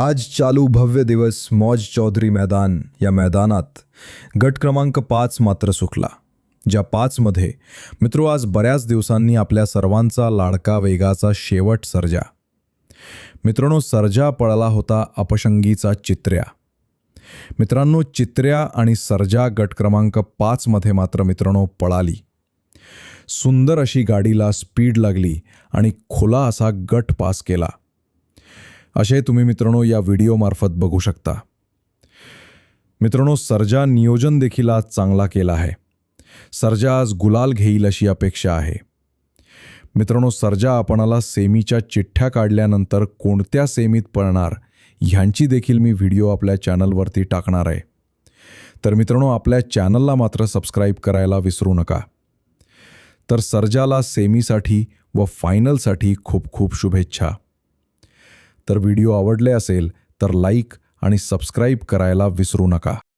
आज चालू भव्य दिवस मौज चौधरी मैदान या मैदानात गट क्रमांक पाच मात्र सुखला ज्या पाचमध्ये मित्रो आज बऱ्याच दिवसांनी आपल्या सर्वांचा लाडका वेगाचा शेवट सर्जा. मित्रांनो सर्जा पळाला होता अपशंगीचा चित्र्या. मित्रांनो चित्र्या आणि सर्जा गट क्रमांक पाचमध्ये मात्र मित्रांनो पळाली. सुंदर अशी गाडीला स्पीड लागली आणि खुला असा गट पास केला. असे तुम्ही मित्रांनो या व्हिडिओमार्फत बघू शकता. मित्रांनो सर्जा नियोजन देखील आज चांगला केला आहे. सर्जा आज गुलाल घेईल अशी अपेक्षा आहे. मित्रांनो सर्जा आपणाला सेमीच्या चिठ्ठ्या काढल्यानंतर कोणत्या सेमीत पळणार ह्यांची देखील मी व्हिडिओ आपल्या चॅनलवरती टाकणार आहे. तर मित्रांनो आपल्या चॅनलला मात्र सबस्क्राईब करायला विसरू नका. तर सर्जाला सेमीसाठी व फायनलसाठी खूप खूप शुभेच्छा. तर व्हिडिओ आवडले असेल तर लाईक आणि सबस्क्राईब करायला विसरू नका.